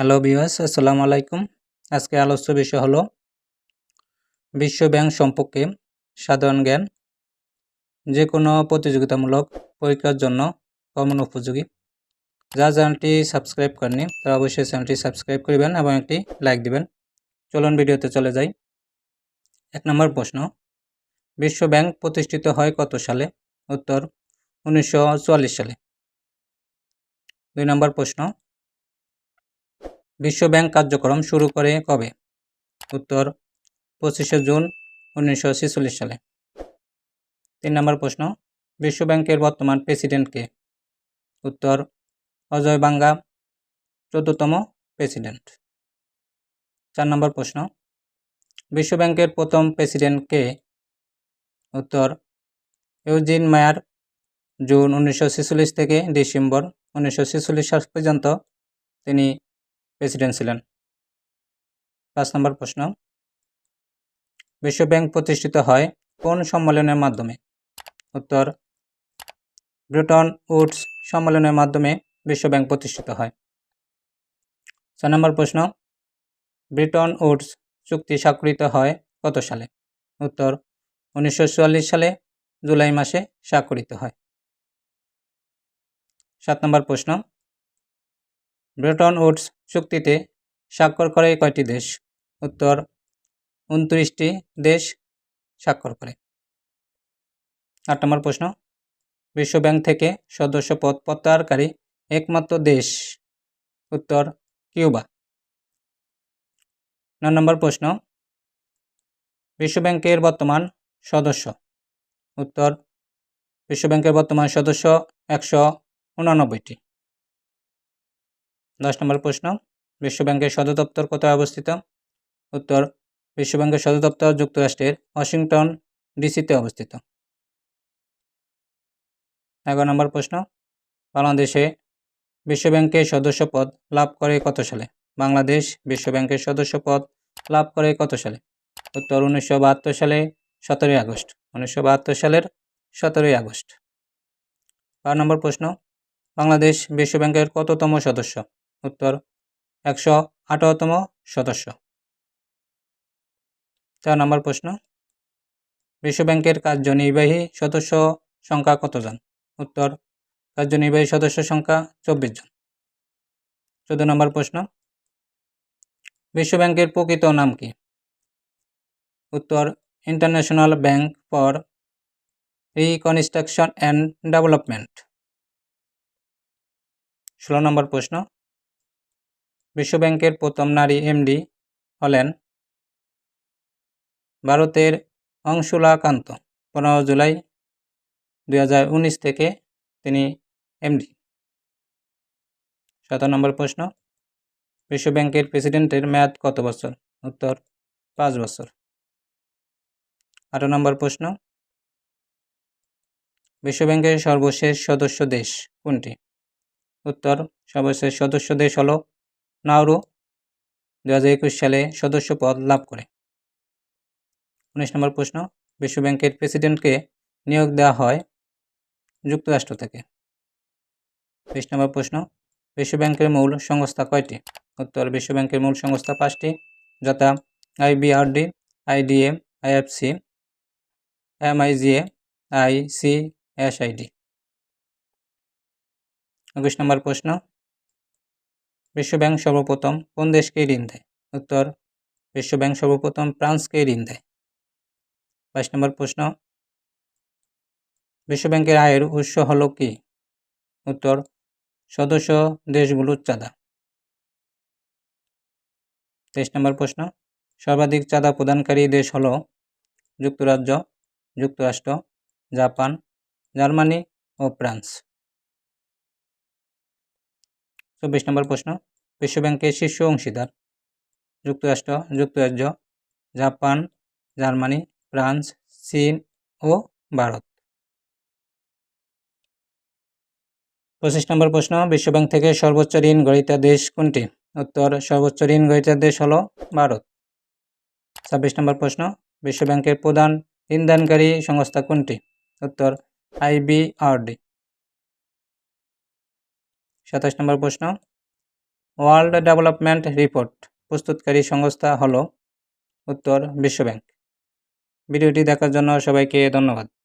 Hello বিওয়াস আসসালামু আলাইকুম আজকে আলোচ্য বিষয় হলো বিশ্ব ব্যাংক সম্পর্কে সাধারণ জ্ঞান। যে কোনো প্রতিযোগিতামূলক পরীক্ষার জন্য কমন উপযোগী। যা চ্যানেলটি সাবস্ক্রাইব করেনি তারা অবশ্যই চ্যানেলটি সাবস্ক্রাইব করবেন এবং একটি লাইক দিবেন। চলুন ভিডিওতে চলে যাই। এক নম্বর প্রশ্ন, বিশ্ব ব্যাংক প্রতিষ্ঠিত হয় কত সালে? উত্তর, উনিশশো চুয়াল্লিশ সালে। দুই নম্বর প্রশ্ন বিশ্ব ব্যাংক কার্যক্রম শুরু করে কবে? উত্তর, পঁচিশে জুন, উনিশশো ছেচল্লিশ সালে। তিন নম্বর প্রশ্ন, বিশ্ব ব্যাংকের বর্তমান প্রেসিডেন্ট কে? উত্তর, অজয় বাঙ্গা, চোদ্দতম প্রেসিডেন্ট। চার নম্বর প্রশ্ন, বিশ্ব ব্যাংকের প্রথম প্রেসিডেন্ট কে? উত্তর, ইউজিন মায়ার, জুন উনিশশো ছেচল্লিশ থেকে ডিসেম্বর উনিশশো ছেচল্লিশ সাল পর্যন্ত তিনি প্রেসিডেন্ট ছিলেন। পাঁচ নম্বর প্রশ্ন বিশ্ব ব্যাংক প্রতিষ্ঠিত হয় কোন সম্মেলনের মাধ্যমে? উত্তর, ব্রিটন উডস সম্মেলনের মাধ্যমে বিশ্ব ব্যাংক প্রতিষ্ঠিত হয়। ছয় নম্বর প্রশ্ন, ব্রিটন উডস চুক্তি স্বাক্ষরিত হয় কত সালে? উত্তর, উনিশশো চুয়াল্লিশ সালে জুলাই মাসে স্বাক্ষরিত হয়। সাত নম্বর প্রশ্ন, ব্রেটন উডস চুক্তিতে স্বাক্ষর করে কয়টি দেশ? উত্তর, উনত্রিশটি দেশ স্বাক্ষর করে। আট নম্বর প্রশ্ন। বিশ্ব ব্যাংক থেকে সদস্য পদ প্রত্যাহারকারী একমাত্র দেশ, উত্তর, কিউবা। নয় নম্বর প্রশ্ন। বিশ্ব ব্যাংকের বর্তমান সদস্য, উত্তর বিশ্ব ব্যাংকের বর্তমান সদস্য একশো উনানব্বইটি। দশ নম্বর প্রশ্ন বিশ্ব ব্যাংকের সদর দপ্তর কোথায় অবস্থিত? উত্তর বিশ্ব ব্যাংকের সদর দপ্তর যুক্তরাষ্ট্রের ওয়াশিংটন ডিসিতে অবস্থিত। এগারো নম্বর প্রশ্ন, বাংলাদেশে বিশ্ব ব্যাংকের সদস্য পদ লাভ করে কত সালে? বাংলাদেশ বিশ্ব ব্যাংকের সদস্য পদ লাভ করে কত সালে? উত্তর, উনিশশো বাহাত্তর সালে সতেরোই আগস্ট, উনিশশো বাহাত্তর সালের সতেরোই আগস্ট। বারো নম্বর প্রশ্ন, বাংলাদেশ বিশ্ব ব্যাংকের কততম সদস্য? উত্তর, একশো আঠারোতম সদস্য। চার নম্বর প্রশ্ন। বিশ্ব ব্যাংকের কার্যনির্বাহী সদস্য সংখ্যা কতজন? উত্তর, কার্যনির্বাহী সদস্য সংখ্যা চব্বিশ জন। চোদ্দ নম্বর প্রশ্ন। বিশ্ব ব্যাংকের প্রকৃত নাম কি? উত্তর, international bank for reconstruction and development. ষোলো নম্বর প্রশ্ন। বিশ্ব ব্যাংকের প্রথম নারী এমডি হলেন ভারতের অংশুলাকান্ত, পনেরো জুলাই দু হাজার উনিশ থেকে তিনি এমডি। সতেরো নম্বর প্রশ্ন বিশ্ব ব্যাংকের প্রেসিডেন্টের মেয়াদ কত বছর? উত্তর, পাঁচ বছর। আঠারো নম্বর প্রশ্ন বিশ্ব ব্যাংকের সর্বশেষ সদস্য দেশ কোনটি? উত্তর, সর্বশেষ সদস্য দেশ হল নাউরু দু সালে সদস্য পদ লাভ করে। উনিশ নম্বর প্রশ্ন বিশ্ব ব্যাংকের প্রেসিডেন্টকে নিয়োগ দেওয়া হয় যুক্তরাষ্ট্র থেকে। বিশ নম্বর প্রশ্ন বিশ্ব ব্যাংকের মূল সংস্থা কয়টি? উত্তর বিশ্ব ব্যাংকের মূল সংস্থা পাঁচটি, যথা IBRD IDA IFC MIGA IC SID একুশ নম্বর প্রশ্ন বিশ্ব ব্যাংক সর্বপ্রথম কোন দেশকে ঋণ দেয়? উত্তর বিশ্ব ব্যাংক সর্বপ্রথম ফ্রান্সকে ঋণ দেয়। বাইশ নম্বর প্রশ্ন বিশ্ব ব্যাংকের আয়ের উৎস হল কি? উত্তর, সদস্য দেশগুলোর চাঁদা। তেইশ নম্বর প্রশ্ন, সর্বাধিক চাঁদা প্রদানকারী দেশ হল যুক্তরাজ্য, যুক্তরাষ্ট্র, জাপান, জার্মানি ও ফ্রান্স। চব্বিশ নম্বর প্রশ্ন বিশ্ব ব্যাংকের শীর্ষ অংশীদার, যুক্তরাষ্ট্র, যুক্তরাজ্য, জাপান, জার্মানি, ফ্রান্স, চীন ও ভারত। পঁচিশ নম্বর প্রশ্ন, বিশ্বব্যাংক থেকে সর্বোচ্চ ঋণ গ্রহীতা দেশ কোনটি? উত্তর, সর্বোচ্চ ঋণ গ্রহীতা দেশ হল ভারত। ছাব্বিশ নম্বর প্রশ্ন, বিশ্বব্যাংকের প্রধান ঋণদানকারী সংস্থা কোনটি? উত্তর, আইবিআরডি। সাতাশ নম্বর প্রশ্ন। ওয়ার্ল্ড ডেভেলপমেন্ট রিপোর্ট প্রস্তুতকারী সংস্থা হল উত্তর বিশ্বব্যাংক ভিডিওটি দেখার জন্য সবাইকে ধন্যবাদ।